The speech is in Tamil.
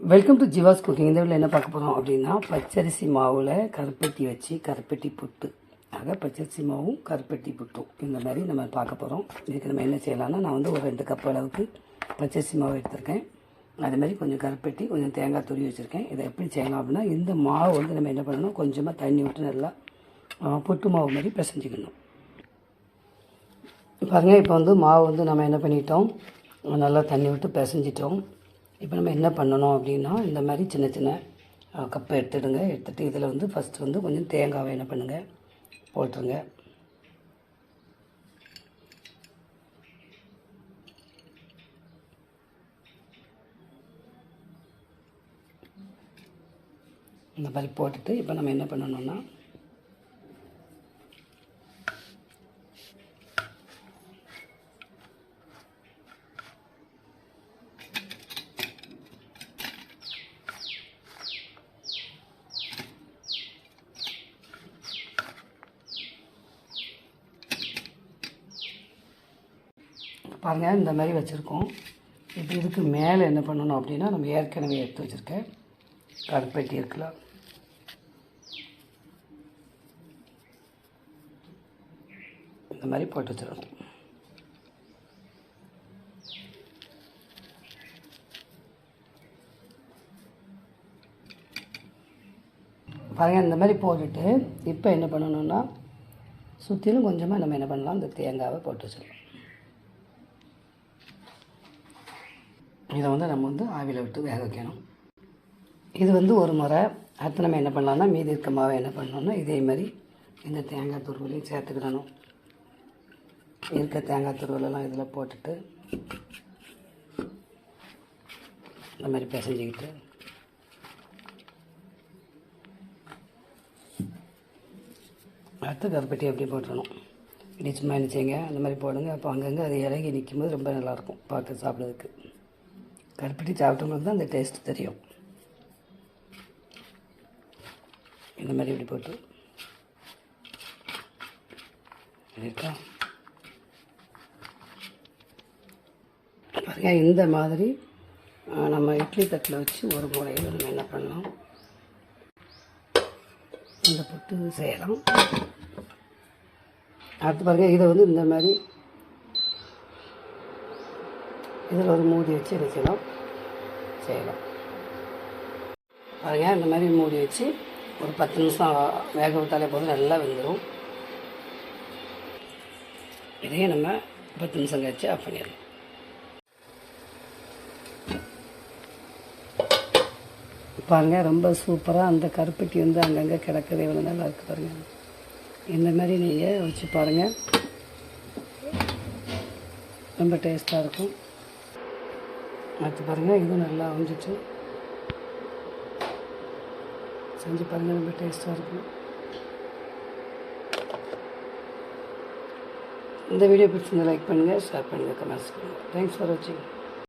வெல்கம் டு ஜிவாஸ் குக்கிங் இந்த வீட்டில் என்ன பார்க்க போகிறோம் அப்படின்னா பச்சரிசி மாவில் கருப்பட்டி வச்சு கருப்பட்டி புட்டு. ஆக பச்சரிசி மாவும் கருப்பட்டி புட்டும். இந்த மாதிரி நம்ம பார்க்க போகிறோம் இதுக்கு நம்ம என்ன செய்யலாம்னா நான் வந்து ஒரு ரெண்டு கப் அளவுக்கு பச்சரிசி மாவு எடுத்திருக்கேன். அது மாதிரி கொஞ்சம் கருப்பட்டி கொஞ்சம் தேங்காய் துருவி வச்சுருக்கேன். இதை எப்படி செய்யலாம் அப்படின்னா இந்த மாவு வந்து நம்ம என்ன பண்ணணும் கொஞ்சமாக தண்ணி விட்டு நல்லா புட்டு மாவு மாதிரி பிசைஞ்சிக்கணும். பாருங்கள் இப்போ வந்து மாவு வந்து நம்ம என்ன பண்ணிட்டோம் நல்லா தண்ணி விட்டு பிசைஞ்சிட்டோம். இப்போ நம்ம என்ன பண்ணணும் அப்படின்னா இந்த மாதிரி சின்ன சின்ன கப்பை எடுத்துடுங்க. எடுத்துகிட்டு இதில் வந்து ஃபஸ்ட்டு வந்து கொஞ்சம் தேங்காவை என்ன பண்ணுங்கள் போட்டுருங்க. இந்த மாதிரி போட்டுட்டு இப்போ நம்ம என்ன பண்ணணும்னா பாருங்கள் இந்த மாதிரி வச்சுருக்கோம். இப்போ இதுக்கு மேலே என்ன பண்ணணும் அப்படின்னா நம்ம ஏற்கனவே எடுத்து வச்சுருக்க கருப்பட்டி இருக்கலாம். இந்த மாதிரி போட்டு வச்சிடணும் பாருங்கள் இந்த மாதிரி போட்டுட்டு இப்போ என்ன பண்ணணுன்னா சுற்றிலும் கொஞ்சமாக நம்ம என்ன பண்ணலாம் இந்த தேங்காவை போட்டு வச்சிடலாம். இதை வந்து நம்ம வந்து ஆவியில் விட்டு வேக வைக்கணும். இது வந்து ஒரு முறை அடுத்து நம்ம என்ன பண்ணலாம்னா மீதி இருக்க மாவை என்ன பண்ணணும்னா இதே மாதிரி இந்த தேங்காய் துருவலையும் சேர்த்துக்கிடணும். இருக்க தேங்காய் துருவலெல்லாம் இதில் போட்டுட்டு இந்த மாதிரி பிசைஞ்சிக்கிட்டு அடுத்து கருப்பட்டி அப்படியே போட்டுடணும் இப்படி சும்மா என்ன செய்யுங்க அந்த மாதிரி போடுங்க. அப்போ அங்கங்கே அது இறங்கி நிற்கும்போது ரொம்ப நல்லாயிருக்கும் பார்த்து சாப்பிட்றதுக்கு. கருப்பட்டி சாப்பிட்டவங்களுக்கு தான் அந்த டேஸ்ட் தெரியும். இந்த மாதிரி இப்படி போட்டு. இருக்கா? பாருங்க இந்த மாதிரி நம்ம இட்லி தட்டில் வச்சு ஒரு முறையில் நம்ம என்ன பண்ணலாம்? இந்த புட்டு செய்யலாம். அடுத்து பாருங்கள் இதை வந்து இந்த மாதிரி இதில் ஒரு மூடி வச்சு என்ன செய்யலாம். செய்யலாம் இந்த மாதிரி மூடி வச்சு ஒரு பத்து நிமிஷம் வேக விட்டாலே போதும் நல்லா வெந்துடும் இதையும் நம்ம பத்து நிமிஷம் கழிச்சு ஆஃப் பண்ணிடலாம். பாருங்க ரொம்ப சூப்பராக அந்த கருப்பட்டி வந்து அங்கங்கே கிடக்குது. எவ்வளோ நல்லா இருக்குது பாருங்கள் இந்த மாதிரி நீங்கள் வச்சு பாருங்கள் ரொம்ப டேஸ்ட்டாக இருக்கும். அடுத்து பாருங்கள் இது நல்லா வந்துச்சு செஞ்சு பாருங்கள் ரொம்ப டேஸ்ட்டாக இருக்கும் இந்த வீடியோ பிடிச்சிருந்தால் லைக் பண்ணுங்கள் ஷேர் பண்ணுங்கள் கமெண்ட்ஸ் பண்ணுங்கள் தேங்க்ஸ் ஃபார் வாட்சிங்